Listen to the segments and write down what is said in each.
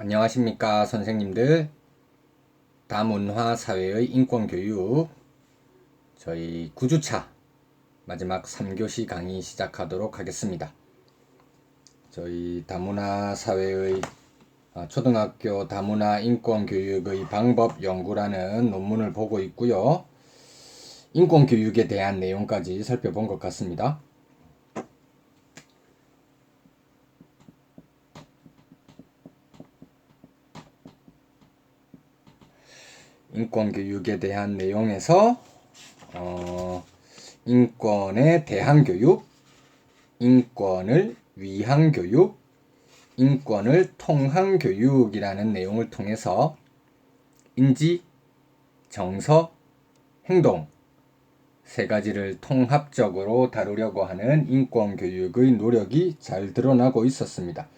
안녕하십니까 선생님들. 다문화 사회의 인권교육. 저희 9주차 마지막 3교시 강의 시작하도록 하겠습니다. 저희 다문화 사회의 아, 초등학교 다문화 인권교육의 방법 연구라는 논문을 보고 있고요. 인권교육에 대한 내용까지 살펴본 것 같습니다 인권 교육에 대한 내용에서 어, 인권에 대한 교육, 인권을 위한 교육, 인권을 통한 교육이라는 내용을 통해서 인지, 정서, 행동 세 가지를 통합적으로 다루려고 하는 인권 교육의 노력이 잘 드러나고 있었습니다.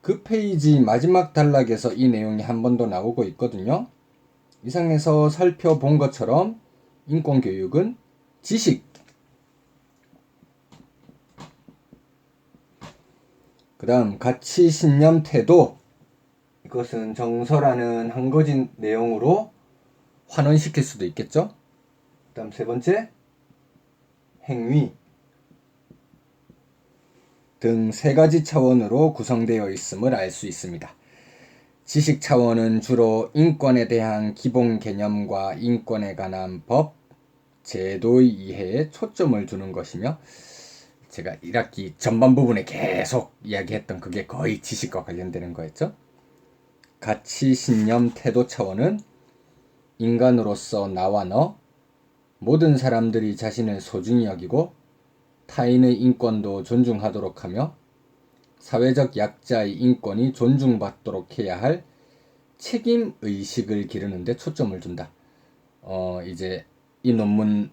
그 페이지 마지막 단락에서 이 내용이 한 번 더 나오고 있거든요. 이상에서 살펴본 것처럼 인권교육은 지식, 그 다음 가치, 신념, 태도 이것은 정서라는 한 가지 내용으로 환원시킬 수도 있겠죠. 그 다음 세 번째 행위 등 세 가지 차원으로 구성되어 있음을 알 수 있습니다. 지식 차원은 주로 인권에 대한 기본 개념과 인권에 관한 법, 제도의 이해에 초점을 두는 것이며 제가 1학기 전반 부분에 계속 이야기했던 그게 거의 지식과 관련되는 거였죠. 가치, 신념, 태도 차원은 인간으로서 나와 너, 모든 사람들이 자신을 소중히 여기고 타인의 인권도 존중하도록 하며 사회적 약자의 인권이 존중받도록 해야 할 책임 의식을 기르는데 초점을 둔다. 어, 이제 이 논문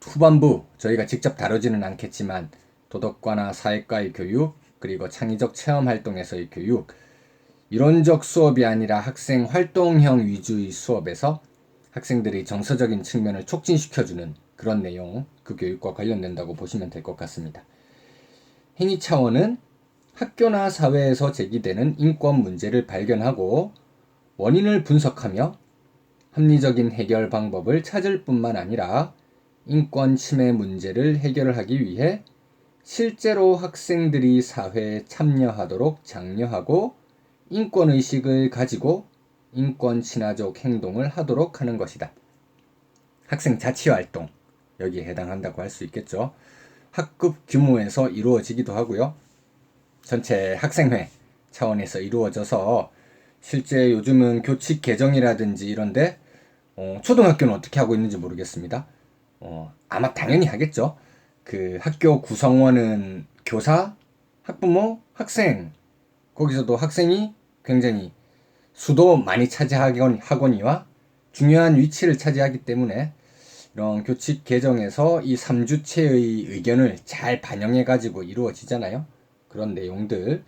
후반부 저희가 직접 다루지는 않겠지만 도덕과나 사회과의 교육 그리고 창의적 체험 활동에서의 교육 이론적 수업이 아니라 학생 활동형 위주의 수업에서 학생들이 정서적인 측면을 촉진시켜주는 그런 내용 그 교육과 관련된다고 보시면 될 것 같습니다. 행위 차원은 학교나 사회에서 제기되는 인권 문제를 발견하고 원인을 분석하며 합리적인 해결 방법을 찾을 뿐만 아니라 인권 침해 문제를 해결하기 위해 실제로 학생들이 사회에 참여하도록 장려하고 인권의식을 가지고 인권 친화적 행동을 하도록 하는 것이다. 학생 자치활동, 여기에 해당한다고 할 수 있겠죠. 학급 규모에서 이루어지기도 하고요. 전체 학생회 차원에서 이루어져서 실제 요즘은 교칙 개정이라든지 이런데 어, 초등학교는 어떻게 하고 있는지 모르겠습니다. 어, 아마 당연히 하겠죠. 그 학교 구성원은 교사, 학부모, 학생 거기서도 학생이 굉장히 수도 많이 차지하거니와 중요한 위치를 차지하기 때문에 이런 교칙 개정에서 이 3주체의 의견을 잘 반영해 가지고 이루어지잖아요. 그런 내용들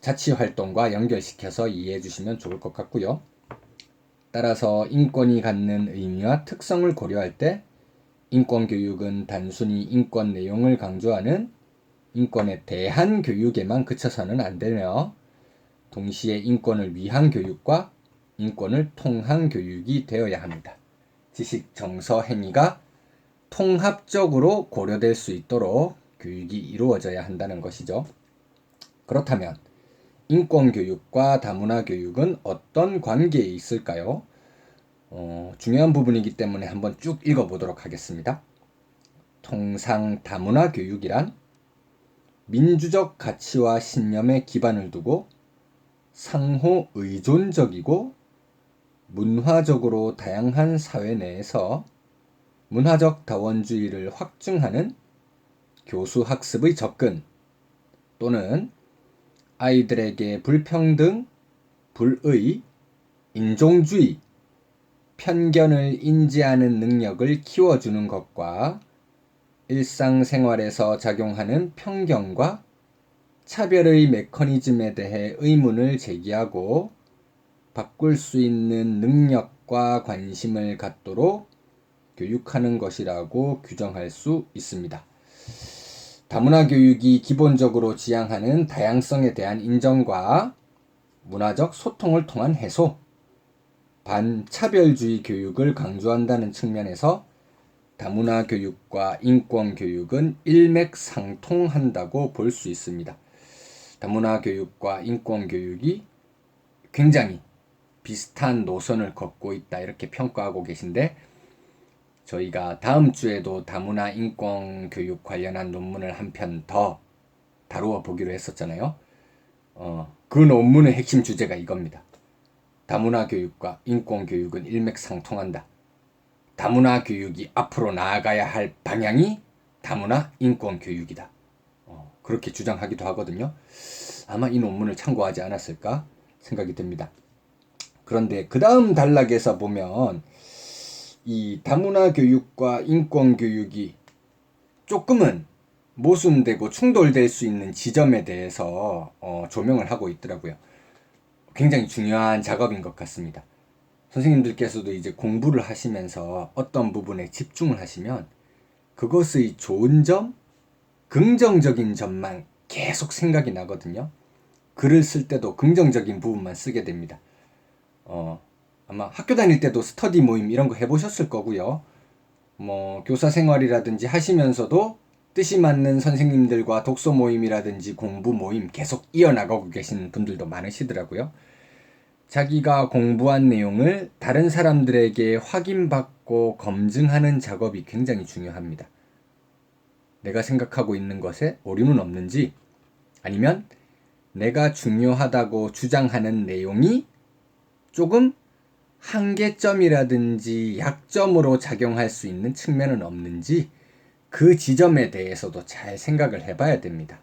자치 활동과 연결시켜서 이해해 주시면 좋을 것 같고요. 따라서 인권이 갖는 의미와 특성을 고려할 때 인권 교육은 단순히 인권 내용을 강조하는 인권에 대한 교육에만 그쳐서는 안 되며 동시에 인권을 위한 교육과 인권을 통한 교육이 되어야 합니다. 지식, 정서, 행위가 통합적으로 고려될 수 있도록 교육이 이루어져야 한다는 것이죠. 그렇다면 인권 교육과 다문화 교육은 어떤 관계에 있을까요? 어, 중요한 부분이기 때문에 한번 쭉 읽어보도록 하겠습니다. 통상 다문화 교육이란 민주적 가치와 신념에 기반을 두고 상호 의존적이고 문화적으로 다양한 사회 내에서 문화적 다원주의를 확증하는 교수 학습의 접근 또는 아이들에게 불평등, 불의, 인종주의, 편견을 인지하는 능력을 키워주는 것과 일상생활에서 작용하는 편견과 차별의 메커니즘에 대해 의문을 제기하고 바꿀 수 있는 능력과 관심을 갖도록 교육하는 것이라고 규정할 수 있습니다. 다문화 교육이 기본적으로 지향하는 다양성에 대한 인정과 문화적 소통을 통한 해소, 반차별주의 교육을 강조한다는 측면에서 다문화 교육과 인권 교육은 일맥상통한다고 볼 수 있습니다. 다문화 교육과 인권 교육이 굉장히 비슷한 노선을 걷고 있다 이렇게 평가하고 계신데 저희가 다음 주에도 다문화 인권 교육 관련한 논문을 한 편 더 다루어 보기로 했었잖아요. 어, 그 논문의 핵심 주제가 이겁니다. 다문화 교육과 인권 교육은 일맥상통한다. 다문화 교육이 앞으로 나아가야 할 방향이 다문화 인권 교육이다. 어, 그렇게 주장하기도 하거든요. 아마 이 논문을 참고하지 않았을까 생각이 듭니다. 그런데 그 다음 단락에서 보면 이 다문화 교육과 인권 교육이 조금은 모순되고 충돌될 수 있는 지점에 대해서 어, 조명을 하고 있더라고요. 굉장히 중요한 작업인 것 같습니다. 선생님들께서도 이제 공부를 하시면서 어떤 부분에 집중을 하시면 그것의 좋은 점, 긍정적인 점만 계속 생각이 나거든요. 글을 쓸 때도 긍정적인 부분만 쓰게 됩니다. 어, 아마 학교 다닐 때도 스터디 모임 이런 거 해보셨을 거고요. 뭐 교사 생활이라든지 하시면서도 뜻이 맞는 선생님들과 독서 모임이라든지 공부 모임 계속 이어나가고 계신 분들도 많으시더라고요. 자기가 공부한 내용을 다른 사람들에게 확인받고 검증하는 작업이 굉장히 중요합니다. 내가 생각하고 있는 것에 오류는 없는지 아니면 내가 중요하다고 주장하는 내용이 조금 한계점이라든지 약점으로 작용할 수 있는 측면은 없는지 그 지점에 대해서도 잘 생각을 해봐야 됩니다.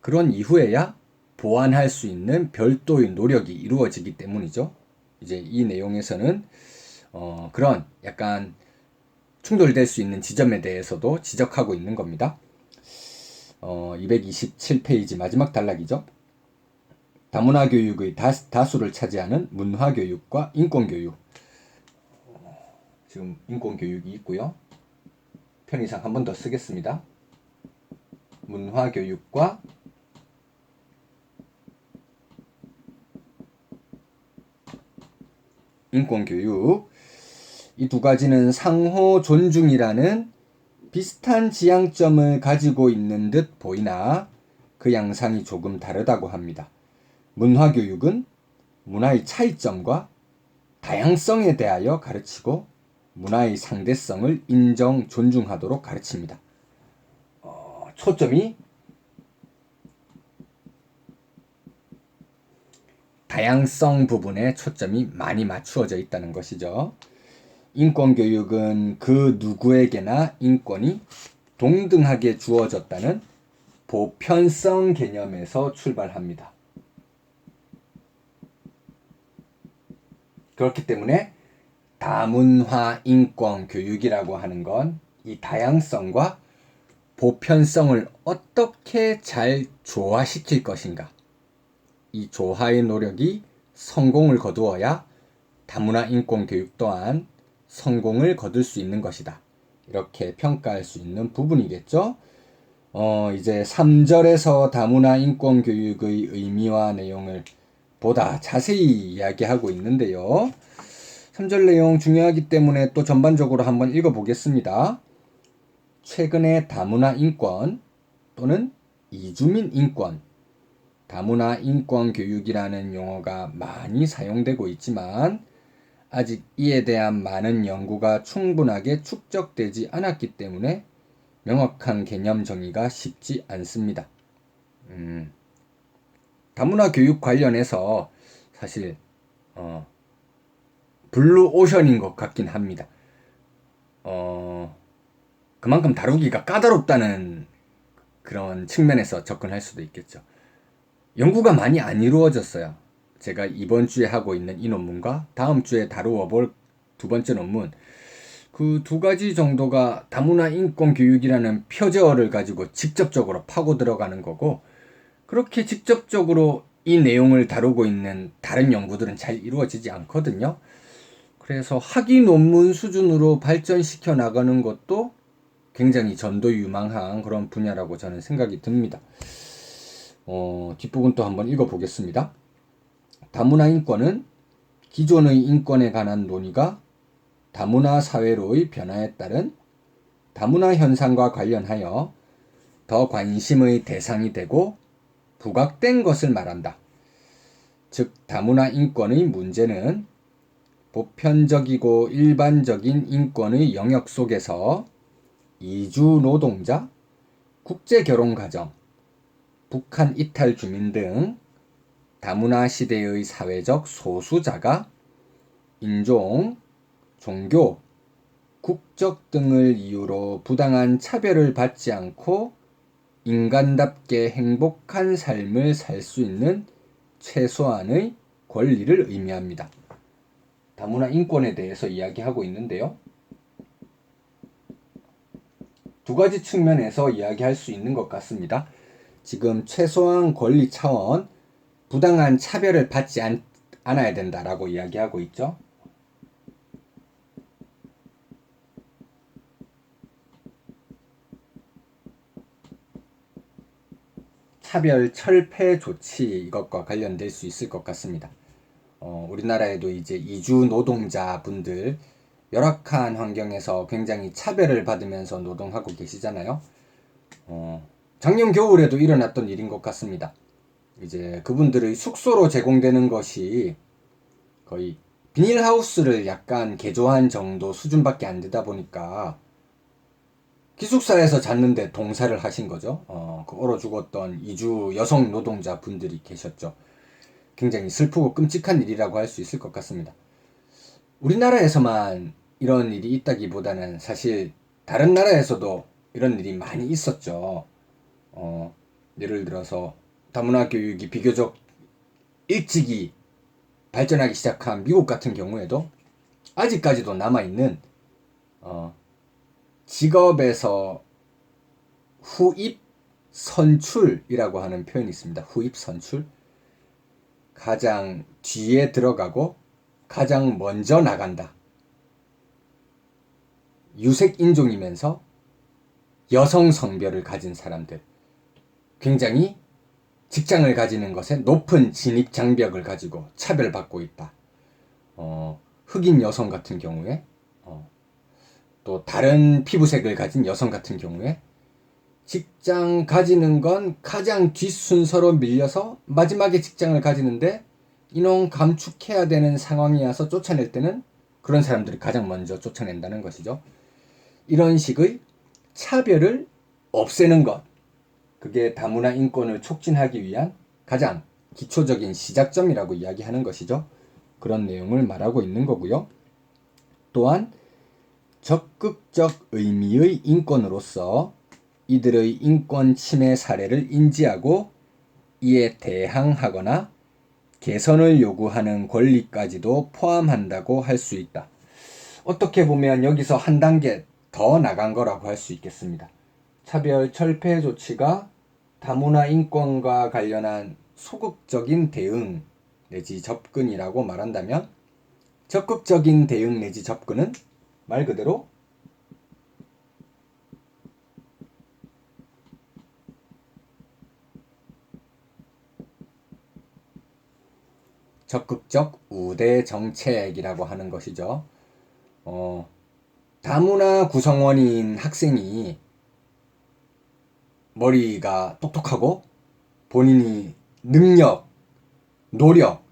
그런 이후에야 보완할 수 있는 별도의 노력이 이루어지기 때문이죠. 이제 이 내용에서는 어, 그런 약간 충돌될 수 있는 지점에 대해서도 지적하고 있는 겁니다. 어, 227페이지 마지막 단락이죠. 다문화 교육의 다, 수 를 차지하는 문화 교육과 인권 교육. 지금 인권 교육이 있고요. 편의상 한 번 더 쓰겠습니다. 문화 교육과 인권 교육. 이 두 가지는 상호 존중이라는 비슷한 지향점을 가지고 있는 듯 보이나 그 양상이 조금 다르다고 합니다. 문화교육은 문화의 차이점과 다양성에 대하여 가르치고 문화의 상대성을 인정, 존중하도록 가르칩니다. 어, 초점이 다양성 부분에 초점이 많이 맞추어져 있다는 것이죠. 인권 교육은 그 누구에게나 인권이 동등하게 주어졌다는 보편성 개념에서 출발합니다. 그렇기 때문에 다문화 인권 교육이라고 하는 건 이 다양성과 보편성을 어떻게 잘 조화시킬 것인가. 이 조화의 노력이 성공을 거두어야 다문화 인권 교육 또한 성공을 거둘 수 있는 것이다. 이렇게 평가할 수 있는 부분이겠죠. 어, 이제 3절에서 다문화 인권 교육의 의미와 내용을 보다 자세히 이야기하고 있는데요. 3절 내용 중요하기 때문에 또 전반적으로 한번 읽어보겠습니다. 최근에 다문화 인권 또는 이주민 인권, 다문화 인권 교육이라는 용어가 많이 사용되고 있지만 아직 이에 대한 많은 연구가 충분하게 축적되지 않았기 때문에 명확한 개념 정의가 쉽지 않습니다. 음, 다문화 교육 관련해서 사실 어, 블루 오션인 것 같긴 합니다. 어, 그만큼 다루기가 까다롭다는 그런 측면에서 접근할 수도 있겠죠. 연구가 많이 안 이루어졌어요. 제가 이번 주에 하고 있는 이 논문과 다음 주에 다루어 볼 두 번째 논문 그 두 가지 정도가 다문화 인권 교육이라는 표제어를 가지고 직접적으로 파고 들어가는 거고 그렇게 직접적으로 이 내용을 다루고 있는 다른 연구들은 잘 이루어지지 않거든요. 그래서 학위 논문 수준으로 발전시켜 나가는 것도 굉장히 전도유망한 그런 분야라고 저는 생각이 듭니다. 어, 뒷부분 또 한번 읽어보겠습니다. 다문화 인권은 기존의 인권에 관한 논의가 다문화 사회로의 변화에 따른 다문화 현상과 관련하여 더 관심의 대상이 되고 부각된 것을 말한다. 즉, 다문화 인권의 문제는 보편적이고 일반적인 인권의 영역 속에서 이주 노동자, 국제 결혼 가정, 북한 이탈 주민 등 다문화 시대의 사회적 소수자가 인종, 종교, 국적 등을 이유로 부당한 차별을 받지 않고 인간답게 행복한 삶을 살 수 있는 최소한의 권리를 의미합니다. 다문화 인권에 대해서 이야기하고 있는데요. 두 가지 측면에서 이야기할 수 있는 것 같습니다. 지금 최소한 권리 차원 부당한 차별을 받지 않, 않아야 된다라고 이야기하고 있죠. 차별 철폐 조치 이것과 관련될 수 있을 것 같습니다. 어, 우리나라에도 이제 이주 노동자 분들 열악한 환경에서 굉장히 차별을 받으면서 노동하고 계시잖아요. 어, 작년 겨울에도 일어났던 일인 것 같습니다. 이제 그분들의 숙소로 제공되는 것이 거의 비닐하우스를 약간 개조한 정도 수준밖에 안 되다 보니까 기숙사에서 잤는데 동사를 하신 거죠. 어, 그 얼어 죽었던 이주 여성 노동자 분들이 계셨죠. 굉장히 슬프고 끔찍한 일이라고 할 수 있을 것 같습니다. 우리나라에서만 이런 일이 있다기보다는 사실 다른 나라에서도 이런 일이 많이 있었죠. 어, 예를 들어서 다문화 교육이 비교적 일찍이 발전하기 시작한 미국 같은 경우에도 아직까지도 남아있는 어, 직업에서 후입 선출이라고 하는 표현이 있습니다. 후입 선출. 가장 뒤에 들어가고 가장 먼저 나간다. 유색 인종이면서 여성 성별을 가진 사람들. 굉장히 직장을 가지는 것에 높은 진입 장벽을 가지고 차별받고 있다. 어, 흑인 여성 같은 경우에 어, 또 다른 피부색을 가진 여성 같은 경우에 직장 가지는 건 가장 뒷순서로 밀려서 마지막에 직장을 가지는데 이놈 감축해야 되는 상황이어서 쫓아낼 때는 그런 사람들이 가장 먼저 쫓아낸다는 것이죠. 이런 식의 차별을 없애는 것. 그게 다문화 인권을 촉진하기 위한 가장 기초적인 시작점이라고 이야기하는 것이죠. 그런 내용을 말하고 있는 거고요. 또한 적극적 의미의 인권으로서 이들의 인권 침해 사례를 인지하고 이에 대항하거나 개선을 요구하는 권리까지도 포함한다고 할 수 있다. 어떻게 보면 여기서 한 단계 더 나간 거라고 할 수 있겠습니다. 차별 철폐 조치가 다문화 인권과 관련한 소극적인 대응 내지 접근이라고 말한다면 적극적인 대응 내지 접근은 말 그대로 적극적 우대 정책이라고 하는 것이죠. 어, 다문화 구성원인 학생이 머리가 똑똑하고 본인이 능력, 노력,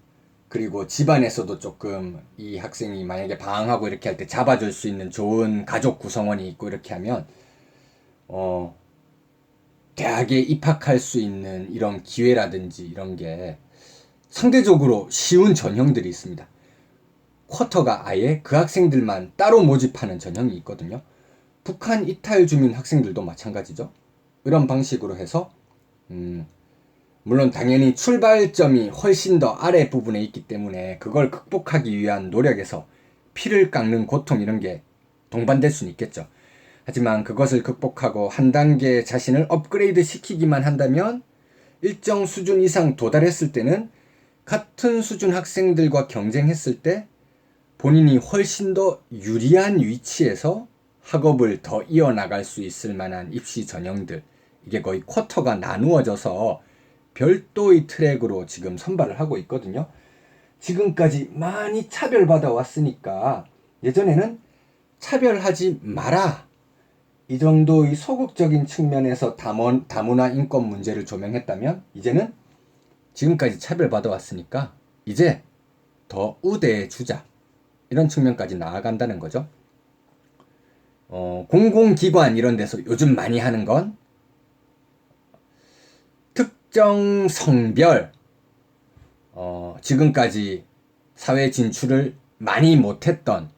그리고 집안에서도 조금 이 학생이 만약에 방황하고 이렇게 할 때 잡아줄 수 있는 좋은 가족 구성원이 있고 이렇게 하면 어 대학에 입학할 수 있는 이런 기회라든지 이런 게 상대적으로 쉬운 전형들이 있습니다. 쿼터가 아예 그 학생들만 따로 모집하는 전형이 있거든요. 북한 이탈 주민 학생들도 마찬가지죠. 이런 방식으로 해서 음, 물론 당연히 출발점이 훨씬 더 아래 부분에 있기 때문에 그걸 극복하기 위한 노력에서 피를 깎는 고통 이런 게 동반될 수는 있겠죠. 하지만 그것을 극복하고 한 단계 자신을 업그레이드 시키기만 한다면 일정 수준 이상 도달했을 때는 같은 수준 학생들과 경쟁했을 때 본인이 훨씬 더 유리한 위치에서 학업을 더 이어나갈 수 있을 만한 입시 전형들 이게 거의 쿼터가 나누어져서 별도의 트랙으로 지금 선발을 하고 있거든요. 지금까지 많이 차별받아 왔으니까 예전에는 차별하지 마라. 이 정도의 소극적인 측면에서 다문, 다문화 인권 문제를 조명했다면 이제는 지금까지 차별받아 왔으니까 이제 더 우대해 주자. 이런 측면까지 나아간다는 거죠. 어, 공공기관 이런 데서 요즘 많이 하는 건 특정 성별, 어, 지금까지 사회 진출을 많이 못했던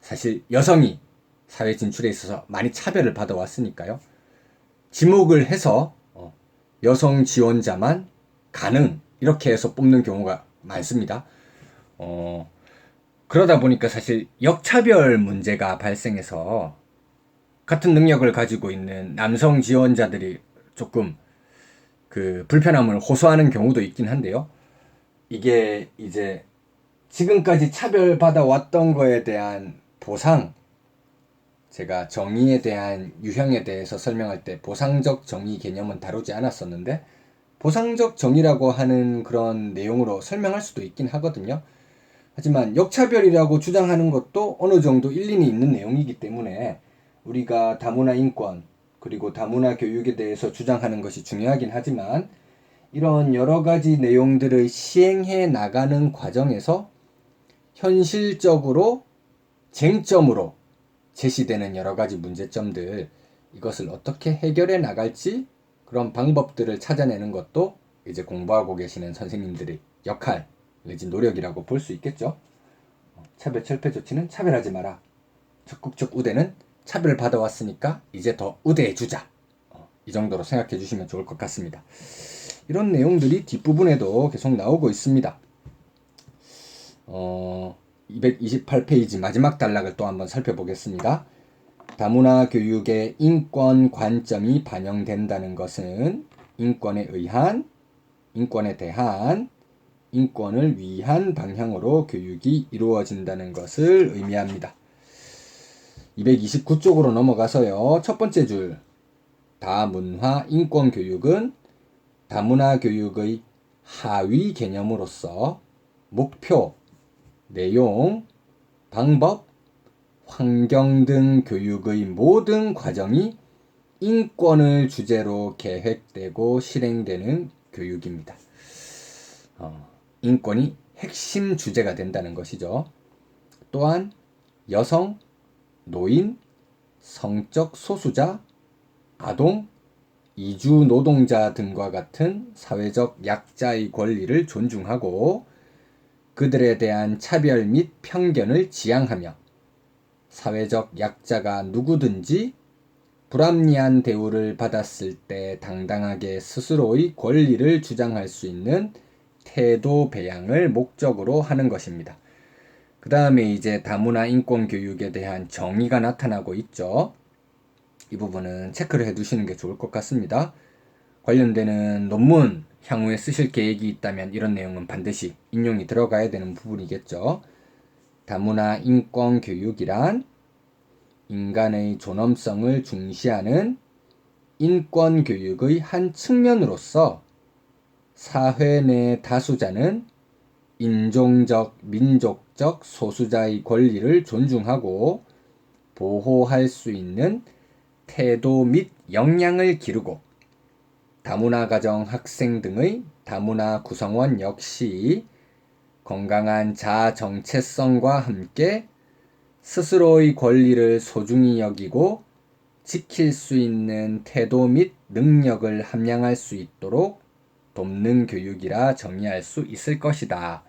사실 여성이 사회 진출에 있어서 많이 차별을 받아왔으니까요. 지목을 해서 어, 여성 지원자만 가능 이렇게 해서 뽑는 경우가 많습니다. 어, 그러다 보니까 사실 역차별 문제가 발생해서 같은 능력을 가지고 있는 남성 지원자들이 조금 그 불편함을 호소하는 경우도 있긴 한데요. 이게 이제 지금까지 차별받아 왔던 거에 대한 보상, 제가 정의에 대한 유형에 대해서 설명할 때 보상적 정의 개념은 다루지 않았었는데, 보상적 정의라고 하는 그런 내용으로 설명할 수도 있긴 하거든요. 하지만 역차별이라고 주장하는 것도 어느 정도 일리는 있는 내용이기 때문에 우리가 다문화 인권 그리고 다문화 교육에 대해서 주장하는 것이 중요하긴 하지만 이런 여러 가지 내용들을 시행해 나가는 과정에서 현실적으로 쟁점으로 제시되는 여러 가지 문제점들 이것을 어떻게 해결해 나갈지 그런 방법들을 찾아내는 것도 이제 공부하고 계시는 선생님들의 역할 내지 노력이라고 볼 수 있겠죠. 어, 차별 철폐 조치는 차별하지 마라. 적극적 우대는 차별을 받아왔으니까 이제 더 우대해 주자. 어, 이 정도로 생각해 주시면 좋을 것 같습니다. 이런 내용들이 뒷부분에도 계속 나오고 있습니다. 어, 228페이지 마지막 단락을 또 한번 살펴보겠습니다. 다문화 교육의 인권 관점이 반영된다는 것은 인권에 의한, 인권에 대한, 인권을 위한 방향으로 교육이 이루어진다는 것을 의미합니다. 229쪽으로 넘어가서요. 첫 번째 줄. 다문화 인권 교육은 다문화 교육의 하위 개념으로서 목표, 내용, 방법, 환경 등 교육의 모든 과정이 인권을 주제로 계획되고 실행되는 교육입니다. 어, 인권이 핵심 주제가 된다는 것이죠. 또한 여성, 노인, 성적 소수자, 아동, 이주 노동자 등과 같은 사회적 약자의 권리를 존중하고 그들에 대한 차별 및 편견을 지양하며 사회적 약자가 누구든지 불합리한 대우를 받았을 때 당당하게 스스로의 권리를 주장할 수 있는 태도 배양을 목적으로 하는 것입니다. 그 다음에 이제 다문화 인권 교육에 대한 정의가 나타나고 있죠. 이 부분은 체크를 해 두시는 게 좋을 것 같습니다. 관련되는 논문 향후에 쓰실 계획이 있다면 이런 내용은 반드시 인용이 들어가야 되는 부분이겠죠. 다문화 인권 교육이란 인간의 존엄성을 중시하는 인권 교육의 한 측면으로서 사회 내 다수자는 인종적, 민족 적 소수자의 권리를 존중하고 보호할 수 있는 태도 및 역량을 기르고 다문화 가정 학생 등의 다문화 구성원 역시 건강한 자아 정체성과 함께 스스로의 권리를 소중히 여기고 지킬 수 있는 태도 및 능력을 함양할 수 있도록 돕는 교육이라 정의할 수 있을 것이다.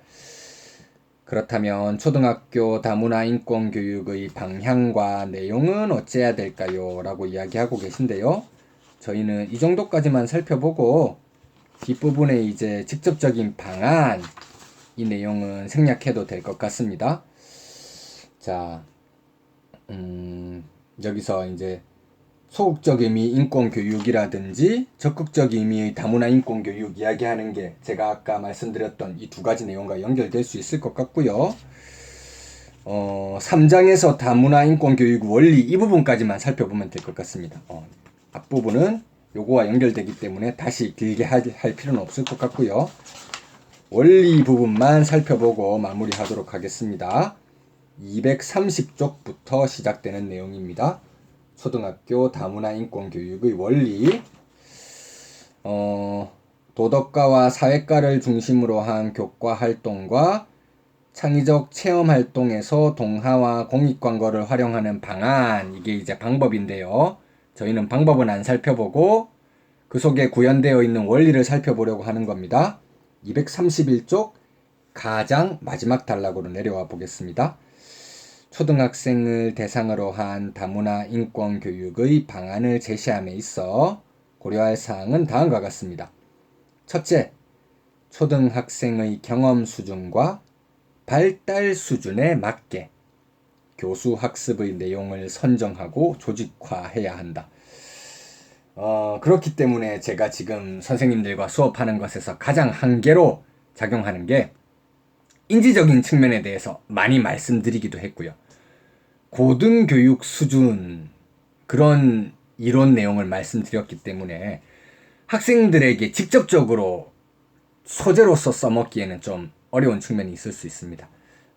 그렇다면 초등학교 다문화 인권 교육의 방향과 내용은 어째야 될까요? 라고 이야기하고 계신데요. 저희는 이 정도까지만 살펴보고 뒷부분에 이제 직접적인 방안 이 내용은 생략해도 될 것 같습니다. 자, 음, 여기서 이제 소극적 의미 인권 교육이라든지 적극적 의미의 다문화 인권 교육 이야기하는 게 제가 아까 말씀드렸던 이 두 가지 내용과 연결될 수 있을 것 같고요. 어, 3장에서 다문화 인권 교육 원리 이 부분까지만 살펴보면 될 것 같습니다. 어, 앞부분은 요거와 연결되기 때문에 다시 길게 할, 할 필요는 없을 것 같고요. 원리 부분만 살펴보고 마무리하도록 하겠습니다. 230쪽부터 시작되는 내용입니다. 초등학교 다문화 인권 교육의 원리 어, 도덕과와 사회과를 중심으로 한 교과 활동과 창의적 체험 활동에서 동화와 공익 광고를 활용하는 방안 이게 이제 방법인데요. 저희는 방법은 안 살펴보고 그 속에 구현되어 있는 원리를 살펴보려고 하는 겁니다. 231쪽 가장 마지막 단락으로 내려와 보겠습니다. 초등학생을 대상으로 한 다문화 인권 교육의 방안을 제시함에 있어 고려할 사항은 다음과 같습니다. 첫째, 초등학생의 경험 수준과 발달 수준에 맞게 교수 학습의 내용을 선정하고 조직화해야 한다. 어, 그렇기 때문에 제가 지금 선생님들과 수업하는 것에서 가장 한계로 작용하는 게 인지적인 측면에 대해서 많이 말씀드리기도 했고요. 고등교육 수준 그런 이론 내용을 말씀드렸기 때문에 학생들에게 직접적으로 소재로서 써먹기에는 좀 어려운 측면이 있을 수 있습니다.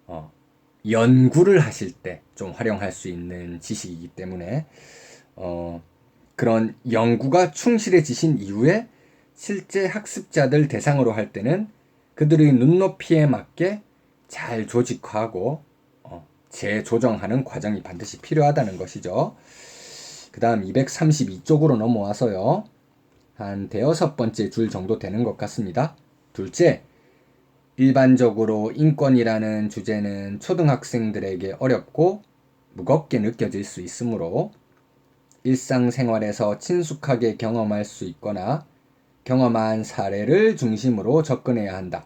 어, 연구를 하실 때 좀 활용할 수 있는 지식이기 때문에 어, 그런 연구가 충실해지신 이후에 실제 학습자들 대상으로 할 때는 그들의 눈높이에 맞게 잘 조직화하고 어, 재조정하는 과정이 반드시 필요하다는 것이죠. 그 다음 232쪽으로 넘어와서요. 한 대여섯 번째 줄 정도 되는 것 같습니다. 둘째, 일반적으로 인권이라는 주제는 초등학생들에게 어렵고 무겁게 느껴질 수 있으므로 일상생활에서 친숙하게 경험할 수 있거나 경험한 사례를 중심으로 접근해야 한다.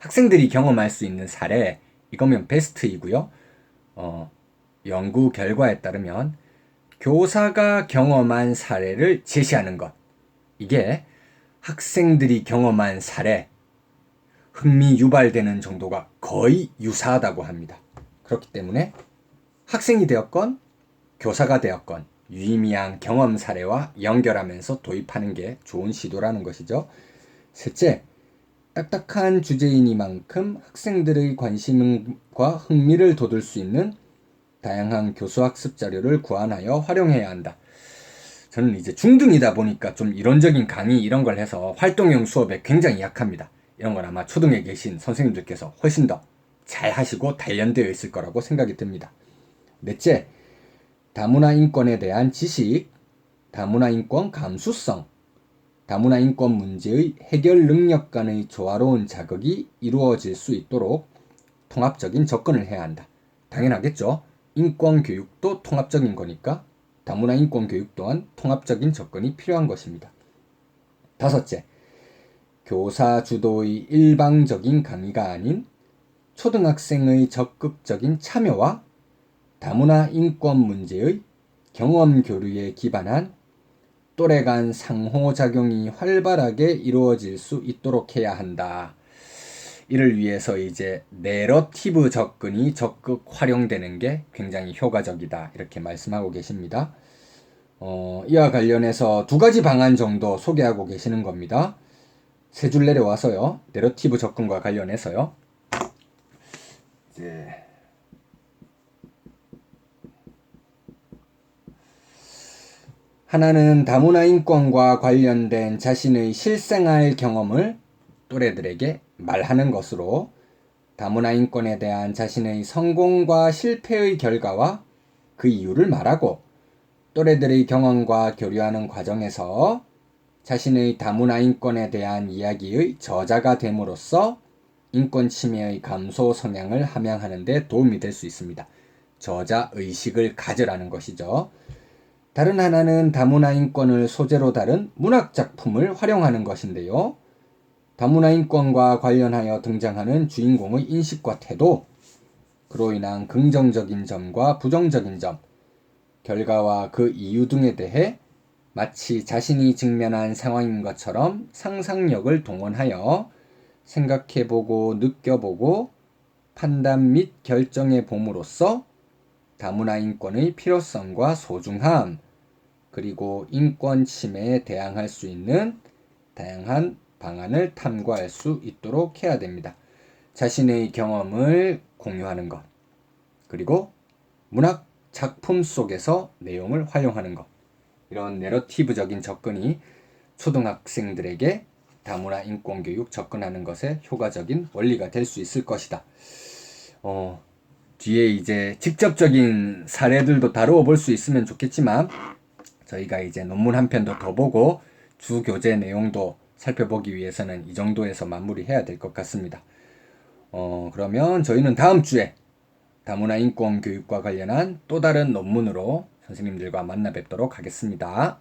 학생들이 경험할 수 있는 사례, 이거면 베스트이고요. 어, 연구 결과에 따르면 교사가 경험한 사례를 제시하는 것. 이게 학생들이 경험한 사례, 흥미 유발되는 정도가 거의 유사하다고 합니다. 그렇기 때문에 학생이 되었건 교사가 되었건 유의미한 경험 사례와 연결하면서 도입하는 게 좋은 시도라는 것이죠. 셋째, 딱딱한 주제이니만큼 학생들의 관심과 흥미를 돋을 수 있는 다양한 교수학습 자료를 구안하여 활용해야 한다. 저는 이제 중등이다 보니까 좀 이론적인 강의 이런 걸 해서 활동형 수업에 굉장히 약합니다. 이런 건 아마 초등에 계신 선생님들께서 훨씬 더 잘 하시고 단련되어 있을 거라고 생각이 듭니다. 넷째, 다문화 인권에 대한 지식, 다문화 인권 감수성, 다문화 인권 문제의 해결 능력 간의 조화로운 자극이 이루어질 수 있도록 통합적인 접근을 해야 한다. 당연하겠죠. 인권 교육도 통합적인 거니까 다문화 인권 교육 또한 통합적인 접근이 필요한 것입니다. 다섯째, 교사 주도의 일방적인 강의가 아닌 초등학생의 적극적인 참여와 다문화 인권 문제의 경험 교류에 기반한 또래 간 상호작용이 활발하게 이루어질 수 있도록 해야 한다. 이를 위해서 이제 내러티브 접근이 적극 활용되는 게 굉장히 효과적이다. 이렇게 말씀하고 계십니다. 어, 이와 관련해서 두 가지 방안 정도 소개하고 계시는 겁니다. 세 줄 내려와서요. 내러티브 접근과 관련해서요. 이제 하나는 다문화 인권과 관련된 자신의 실생활 경험을 또래들에게 말하는 것으로 다문화 인권에 대한 자신의 성공과 실패의 결과와 그 이유를 말하고 또래들의 경험과 교류하는 과정에서 자신의 다문화 인권에 대한 이야기의 저자가 됨으로써 인권 침해의 감소 성향을 함양하는 데 도움이 될 수 있습니다. 저자 의식을 가져라는 것이죠. 다른 하나는 다문화 인권을 소재로 다룬 문학 작품을 활용하는 것인데요. 다문화 인권과 관련하여 등장하는 주인공의 인식과 태도, 그로 인한 긍정적인 점과 부정적인 점, 결과와 그 이유 등에 대해 마치 자신이 직면한 상황인 것처럼 상상력을 동원하여 생각해보고 느껴보고 판단 및 결정해 봄으로써 다문화 인권의 필요성과 소중함, 그리고 인권 침해에 대항할 수 있는 다양한 방안을 탐구할 수 있도록 해야 됩니다. 자신의 경험을 공유하는 것, 그리고 문학 작품 속에서 내용을 활용하는 것. 이런 내러티브적인 접근이 초등학생들에게 다문화 인권 교육 접근하는 것에 효과적인 원리가 될 수 있을 것이다. 어, 뒤에 이제 직접적인 사례들도 다루어 볼 수 있으면 좋겠지만 저희가 이제 논문 한 편도 더 보고 주 교재 내용도 살펴보기 위해서는 이 정도에서 마무리해야 될 것 같습니다. 어, 그러면 저희는 다음 주에 다문화 인권 교육과 관련한 또 다른 논문으로 선생님들과 만나 뵙도록 하겠습니다.